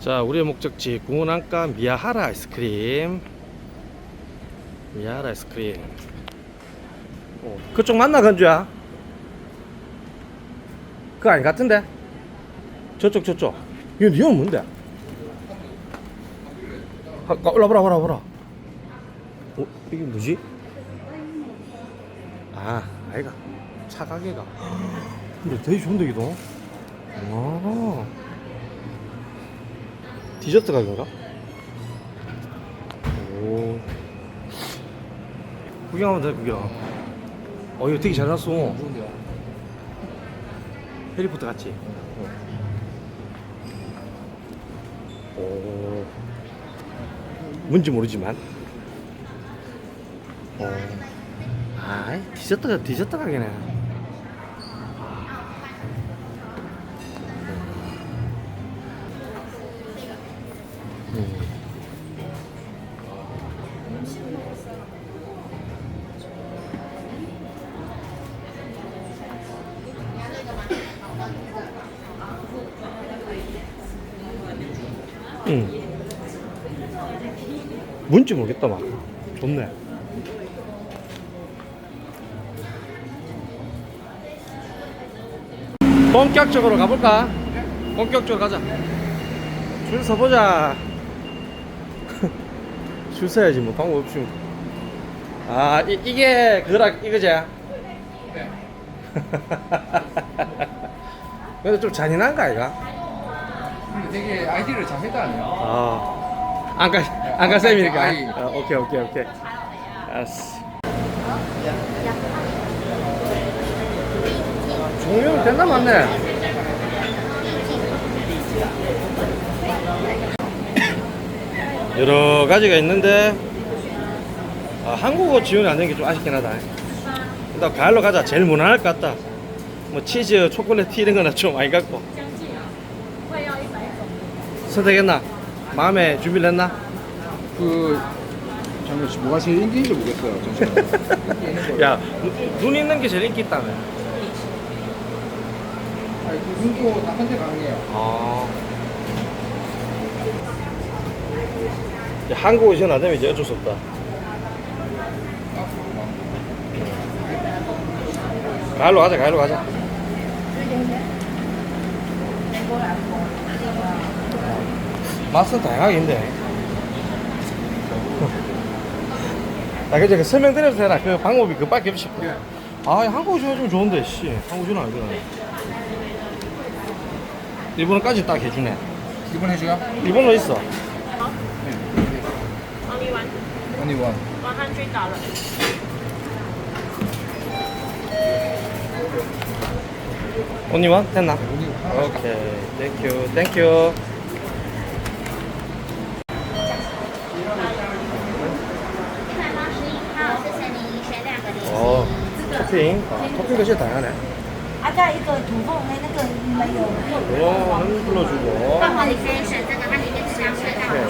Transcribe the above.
자, 우리의 목적지 공원 안가 미야하라 아이스크림. 미야하라 아이스크림. 어, 그쪽 맞나 건주야? 그거 아닌 것 같은데? 저쪽 저쪽. 이거 이건 뭔데? 아, 가- 올라보라 보라 보라. 어, 이게 뭐지? 아, 아이가 차가게가. 근데 되게 좋은데 이도. 와. 디저트 가게인가? 오. 구경하면 돼 구경. 어 이거 되게 잘 났어. 해리포터 같지? 오. 뭔지 모르지만. 어. 아, 디저트가 디저트 가게네. 응. 뭔지 모르겠다 막. 좋네. 본격적으로 가볼까? 본격적으로 가자. 줄 서보자. 줄 서야지 뭐 방법 없지. 뭐. 아 이, 이게 그거라 이거지? 네. 근데 좀 잔인한가 이가? 근데 되게 아이디를 잘 했다네요. 아, 안가 안가 쌤이니까. 아이. 아, 오케이 오케이 오케이. 알았어. 종류 됐나 맞네. 여러 가지가 있는데 아, 한국어 지원이 안 된 게 좀 아쉽긴 하다. 일단 가을로 가자. 제일 무난할 것 같다. 뭐 치즈, 초콜릿 티 이런 거는 좀 많이 갖고. 선택했나? 마음에 준비를 했나? 그 잠깐 뭐가 제일 인기인지 모르겠어요. 잠시만요. 야, 눈, 눈 있는 게 제일 인기 있다며. 아니 그 눈도 다 선택 가능해요. 아. 이제 한국어 지원 안 되면 이제 어쩔 수 없다. 가을로 가자, 가을로 가자. 맛은 다양하게 있는데. 아, 그제 그 설명드려도 되나? 그 방법이 그 밖에 없이. 예. 아, 한국어 지원 좀 좋은데, 씨. 한국어 지원 안 되네. 일본어까지 딱 해주네. 이번 해줘요? 일본어 있어. Only one, 언니 원. one hundred dollars. 언니만 됐나? 언니 하나 오케이, 땡큐, 땡큐. 어, 토핑. 아, 토핑도 진짜 다양하네. 啊，再一个土凤黑那个没有。 이거는 불러주고. 然后你可以选这个，它里面是香水，它有